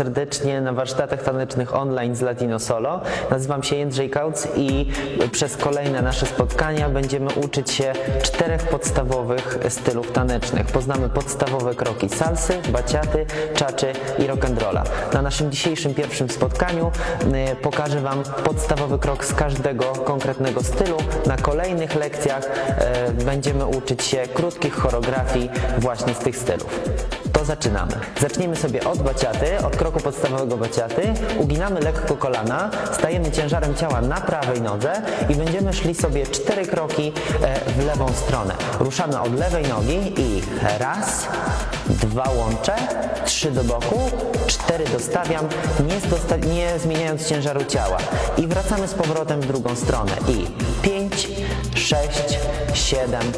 serdecznie na warsztatach tanecznych online z Latino Solo. Nazywam się Jędrzej Kauc i przez kolejne nasze spotkania będziemy uczyć się czterech podstawowych stylów tanecznych. Poznamy podstawowe kroki salsy, baciaty, czaczy i rock'n'rolla. Na naszym dzisiejszym pierwszym spotkaniu y, pokażę Wam podstawowy krok z każdego konkretnego stylu. Na kolejnych lekcjach y, będziemy uczyć się krótkich choreografii właśnie z tych stylów. To zaczynamy. Zaczniemy sobie od baciaty, od kroku podstawowego baciaty. Uginamy lekko kolana, stajemy ciężarem ciała na prawej nodze i będziemy szli sobie cztery kroki e, w lewą stronę. Ruszamy od lewej nogi i raz, dwa łączę, trzy do boku, cztery dostawiam, nie, nie zmieniając ciężaru ciała. I wracamy z powrotem w drugą stronę. I pięć, sześć, siedem.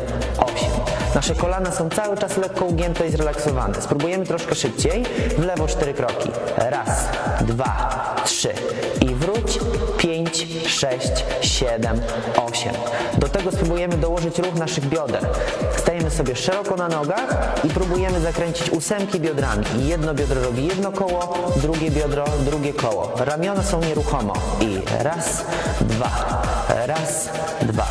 Nasze kolana są cały czas lekko ugięte i zrelaksowane. Spróbujemy troszkę szybciej. W lewo cztery kroki. Raz, dwa, trzy. I wróć. Pięć, sześć, siedem, osiem. Do tego spróbujemy dołożyć ruch naszych bioder. Stajemy sobie szeroko na nogach i próbujemy zakręcić ósemki biodrami. Jedno biodro robi jedno koło, drugie biodro drugie koło. Ramiona są nieruchomo. I raz, dwa, raz, dwa,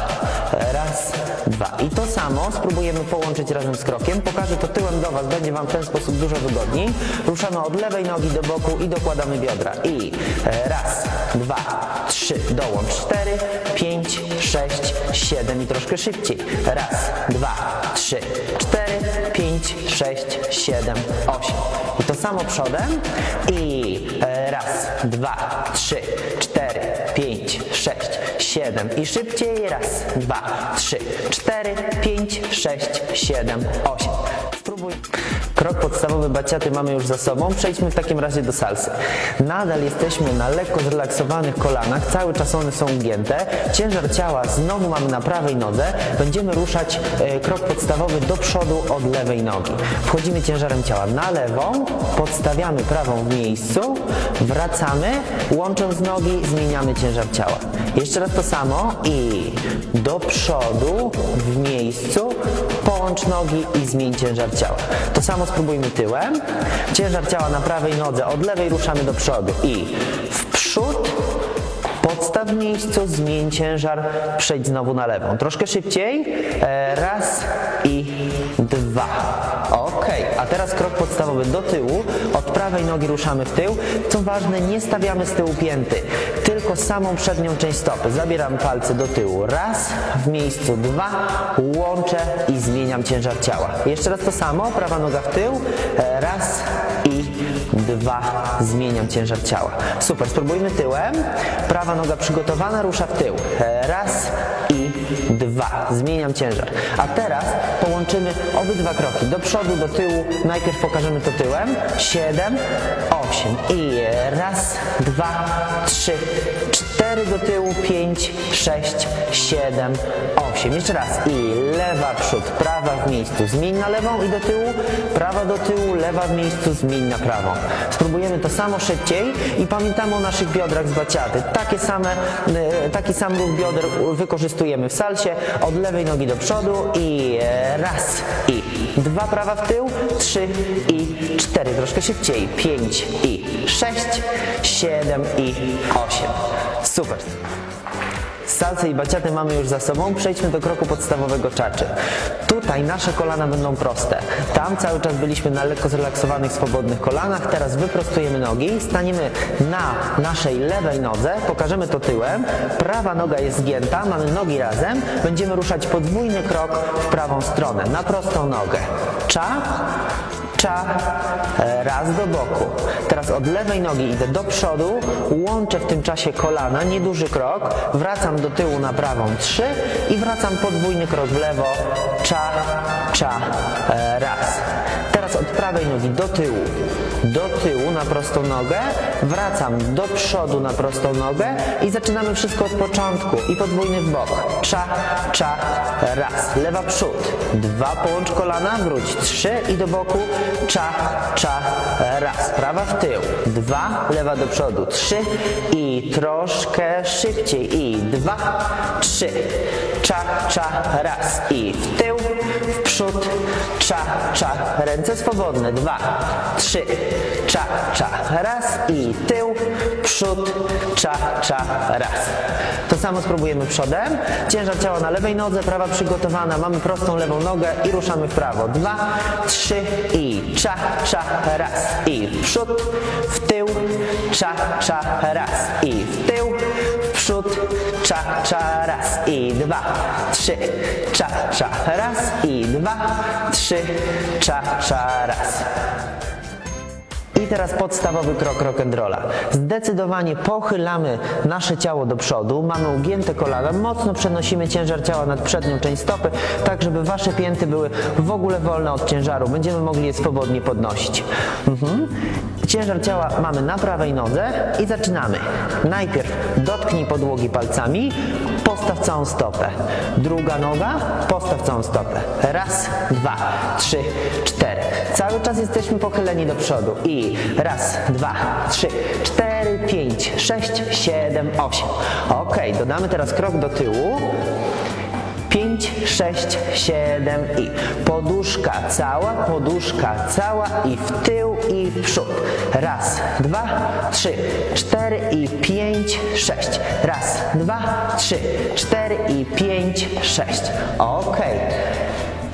raz, dwa. I to samo spróbujemy połączyć razem z krokiem. Pokażę to tyłem do Was, będzie Wam w ten sposób dużo wygodniej. Ruszamy od lewej nogi do boku i dokładamy biodra. I raz, dwa, trzy, dołącz, cztery, pięć, sześć, siedem i troszkę szybciej. Raz, dwa, trzy, cztery, pięć, sześć, siedem, osiem. I to samo przodem. I e, raz, dwa, trzy, cztery, pięć, sześć, siedem i szybciej. Raz, dwa, trzy, cztery, pięć, sześć, siedem, osiem. Spróbuj. Krok podstawowy baciaty mamy już za sobą. Przejdźmy w takim razie do salsy. Nadal jesteśmy na lekko zrelaksowanych kolanach, cały czas one są ugięte. Ciężar ciała znowu mamy na prawej nodze. Będziemy ruszać e, krok podstawowy do przodu od lewej nogi. Wchodzimy ciężarem ciała na lewą, podstawiamy prawą w miejscu, wracamy, łącząc nogi, zmieniamy ciężar ciała. Jeszcze raz to samo i do przodu w miejscu, połącz nogi i zmień ciężar ciała. To samo spróbujmy tyłem. Ciężar ciała na prawej nodze, od lewej ruszamy do przodu i w przód, podstaw w miejscu, zmień ciężar, przejdź znowu na lewą. Troszkę szybciej. E, Raz i dwa. Ok, a teraz krok podstawowy do tyłu. Od prawej nogi ruszamy w tył. Co ważne, nie stawiamy z tyłu pięty, tylko samą przednią część stopy. Zabieram palce do tyłu. Raz, w miejscu dwa, łączę i zmieniam ciężar ciała. Jeszcze raz to samo, prawa noga w tył. E, Raz i dwa, zmieniam ciężar ciała. Super, spróbujmy tyłem. Prawa noga przygotowana, rusza w tył. Raz i dwa, zmieniam ciężar. A teraz połączymy obydwa kroki, do przodu, do tyłu. Najpierw pokażemy to tyłem. Siedem, osiem i raz, dwa, trzy, cztery do tyłu, pięć, sześć, siedem, osiem. Jeszcze raz i lewa przód, prawa w miejscu, zmień na lewą i do tyłu, prawa do tyłu, lewa w miejscu, zmień na prawą. Spróbujemy to samo szybciej i pamiętamy o naszych biodrach z baciaty. Takie same, e, taki sam ruch bioder wykorzystujemy w salsie, od lewej nogi do przodu i raz i dwa prawa w tył, trzy i cztery, troszkę szybciej, pięć i sześć, siedem i osiem. Super. Salsę i baciatę mamy już za sobą, przejdźmy do kroku podstawowego czaczy. Tutaj nasze kolana będą proste. Tam cały czas byliśmy na lekko zrelaksowanych, swobodnych kolanach, teraz wyprostujemy nogi, staniemy na naszej lewej nodze, pokażemy to tyłem, prawa noga jest zgięta, mamy nogi razem, będziemy ruszać podwójny krok w prawą stronę, na prostą nogę. Cza, cza, e, raz do boku. Teraz od lewej nogi idę do przodu, łączę w tym czasie kolana, nieduży krok, wracam do tyłu na prawą trzy i wracam podwójny krok w lewo, cza, cza, e, raz. Teraz od prawej nogi do tyłu, do tyłu na prostą nogę, wracam do przodu na prostą nogę i zaczynamy wszystko od początku. I podwójny w bok. Cza, cza, raz. Lewa przód, dwa połącz kolana, wróć, trzy i do boku, cza, cza, raz. Prawa w tył, dwa, lewa do przodu, trzy i troszkę szybciej. I dwa, trzy, cza, cza, raz. I w tył, w przód, cza, cza, ręce swobodne, dwa, trzy, cza, cza, raz i tył, przód, cza, cza, raz. To samo spróbujemy przodem, ciężar ciała na lewej nodze, prawa przygotowana, mamy prostą lewą nogę i ruszamy w prawo, dwa, trzy i cza, cza, raz i przód, w tył, cza, cza, raz i w tył, przód, cza, cza, raz i dwa, trzy, cza, cza, raz i dwa, trzy, cza, cza, raz. I teraz podstawowy krok rock'n'rolla. Zdecydowanie pochylamy nasze ciało do przodu, mamy ugięte kolana, mocno przenosimy ciężar ciała nad przednią część stopy, tak żeby wasze pięty były w ogóle wolne od ciężaru. Będziemy mogli je swobodnie podnosić. Mhm. Ciężar ciała mamy na prawej nodze i zaczynamy. Najpierw dotknij podłogi palcami, postaw całą stopę. Druga noga, postaw całą stopę. Raz, dwa, trzy, cztery. Cały czas jesteśmy pochyleni do przodu. I raz, dwa, trzy, cztery, pięć, sześć, siedem, osiem. Ok, dodamy teraz krok do tyłu. 5, 6, 7 i poduszka cała, poduszka cała i w tył i w przód. Raz, dwa, trzy, cztery i pięć, sześć. Raz, dwa, trzy, cztery i pięć, sześć. Okej.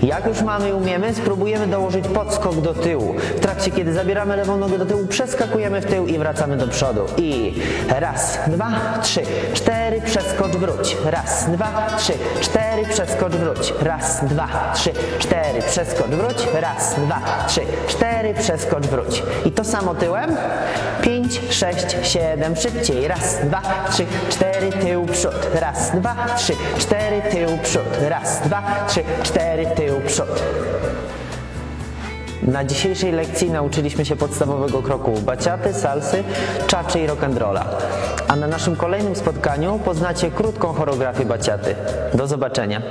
Jak już mamy i umiemy, spróbujemy dołożyć podskok do tyłu. W trakcie, kiedy zabieramy lewą nogę do tyłu, przeskakujemy w tył i wracamy do przodu. I raz, dwa, trzy, cztery, przeskocz, wróć. Raz, dwa, trzy, cztery, przeskocz, wróć. Raz, dwa, trzy, cztery, przeskocz, wróć. Raz, dwa, trzy, cztery, przeskocz, wróć. I to samo tyłem. Pięć, sześć, siedem, szybciej. Raz, dwa, trzy, cztery, tył, przód. Raz, dwa, trzy, cztery, tył, przód. Raz, dwa, trzy, cztery, tył, przód. Na dzisiejszej lekcji nauczyliśmy się podstawowego kroku baciaty, salsy, czaczy i rock'n'rolla. A na naszym kolejnym spotkaniu poznacie krótką choreografię baciaty. Do zobaczenia.